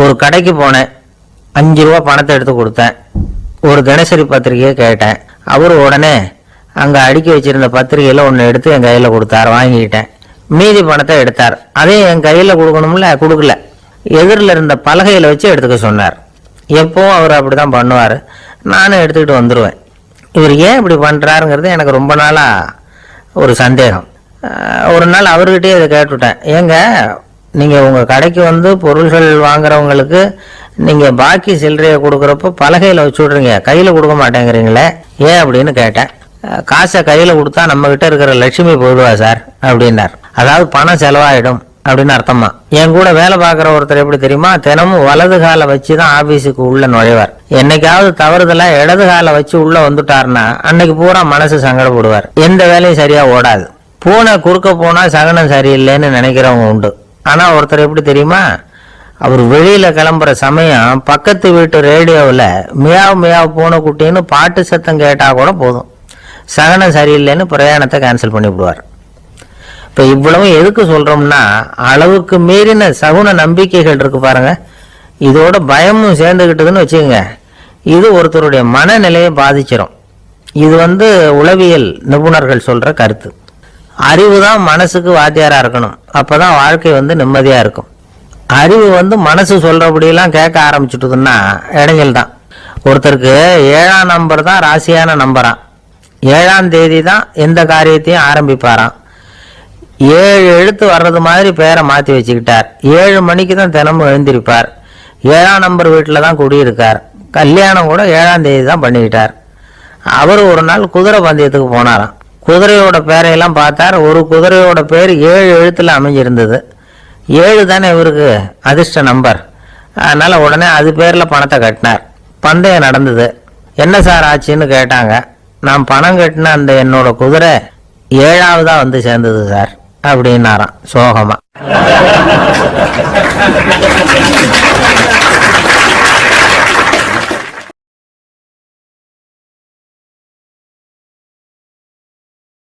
ஒரு கடைக்கு போனேன். அஞ்சு ரூபா பணத்தை எடுத்து கொடுத்தேன். ஒரு தினசரி பத்திரிகையை கேட்டேன். அவர் உடனே அங்கே அடுக்கி வச்சிருந்த பத்திரிகையில் ஒன்று எடுத்து என் கையில் கொடுத்தார் வாங்கிக்கிட்டேன். மீதி பணத்தை எடுத்தார். அதையும் என் கையில் கொடுக்கணும்ல? கொடுக்கல. எதிரில் இருந்த பலகையில் வச்சு எடுத்துக்க சொன்னார். எப்போவும் அவர் அப்படி தான் பண்ணுவார். நானும் எடுத்துக்கிட்டு வந்துடுவேன் இவர் ஏன் இப்படி பண்ணுறாருங்கிறது எனக்கு ரொம்ப நாளாக ஒரு சந்தேகம். ஒரு நாள் அவர்கிட்டயே இதை கேட்டுவிட்டேன் ஏங்க நீங்கள் உங்கள் கடைக்கு வந்து பொருள்கள் வாங்குறவங்களுக்கு நீங்கள் பாக்கி சில்லறையை கொடுக்குறப்போ பலகையில் வச்சு விட்றீங்க. கையில் கொடுக்க மாட்டேங்கிறீங்களே. ஏன் அப்படின்னு கேட்டேன். காசை கையில் கொடுத்தா நம்மக்கிட்ட இருக்கிற லட்சுமி போயிடுவா சார் அப்படின்னார். அதாவது பணம் செலவாயிடும் அப்படின்னு அர்த்தமா? என் கூட வேலை பார்க்குற ஒருத்தர் எப்படி தெரியுமா? தினமும் வலது காலை வச்சு தான் ஆபீஸுக்கு உள்ள நுழைவார். என்னைக்காவது தவறுதலாக இடது காலை வச்சு உள்ள வந்துட்டாருன்னா அன்னைக்கு பூரா மனசு சங்கடப்படுவார். எந்த வேலையும் சரியா ஓடாது. பூனை குறுக்க போனா சகனம் சரியில்லைன்னு நினைக்கிறவங்க உண்டு. ஆனால் ஒருத்தர் எப்படி தெரியுமா? அவர் வெளியில் கிளம்புற சமயம் பக்கத்து வீட்டு ரேடியோவில் மியாவ் மியாவ் பூனை குட்டின்னு பாட்டு சத்தம் கேட்டால் கூட போதும். சகனம் சரியில்லைன்னு பிரயாணத்தை கேன்சல் பண்ணிவிடுவார் இப்போ இவ்வளவு எதுக்கு சொல்கிறோம்னா அளவுக்கு மீறின சகுன நம்பிக்கைகள் இருக்கு பாருங்க. இதோட பயமும் சேர்ந்துக்கிட்டதுன்னு வச்சுக்கோங்க. இது ஒருத்தருடைய மனநிலையை பாதிச்சிடும் இது வந்து உளவியல் நிபுணர்கள் சொல்கிற கருத்து. அறிவு தான் மனசுக்கு வாத்தியாராக இருக்கணும். அப்போ தான் வாழ்க்கை வந்து நிம்மதியாக இருக்கும். அறிவு வந்து மனசு சொல்கிறபடியெல்லாம் கேட்க ஆரம்பிச்சுட்டுதுன்னா இடைஞ்சல் தான். ஒருத்தருக்கு ஏழாம் நம்பர் தான் ராசியான நம்பரான் ஏழாம் தேதி தான் எந்த காரியத்தையும் ஆரம்பிப்பாராம். ஏழு எழுத்து வர்றது மாதிரி பேரை மாற்றி வச்சுக்கிட்டார். ஏழு மணிக்கு தான் தினமும் எழுந்திருப்பார். ஏழாம் நம்பர் வீட்டில் தான் குடியிருக்கார். கல்யாணம் கூட ஏழாம் தேதி தான் பண்ணிக்கிட்டார். அவர் ஒரு நாள் குதிரை பந்தயத்துக்கு போனாராம். குதிரையோட பேரையெல்லாம் பார்த்தார். ஒரு குதிரையோட பேர் ஏழு எழுத்தில் அமைஞ்சிருந்தது. ஏழு தானே இவருக்கு அதிர்ஷ்ட நம்பர். அதனால் உடனே அது பேரில் பணத்தை கட்டினார். பந்தயம் நடந்தது. என்ன சார் ஆச்சுன்னு கேட்டாங்க. நான் பணம் கட்டின அந்த என்னோட குதிரை ஏழாவதா வந்து சேர்ந்தது சார் அப்படின்னாராம் சோகமாக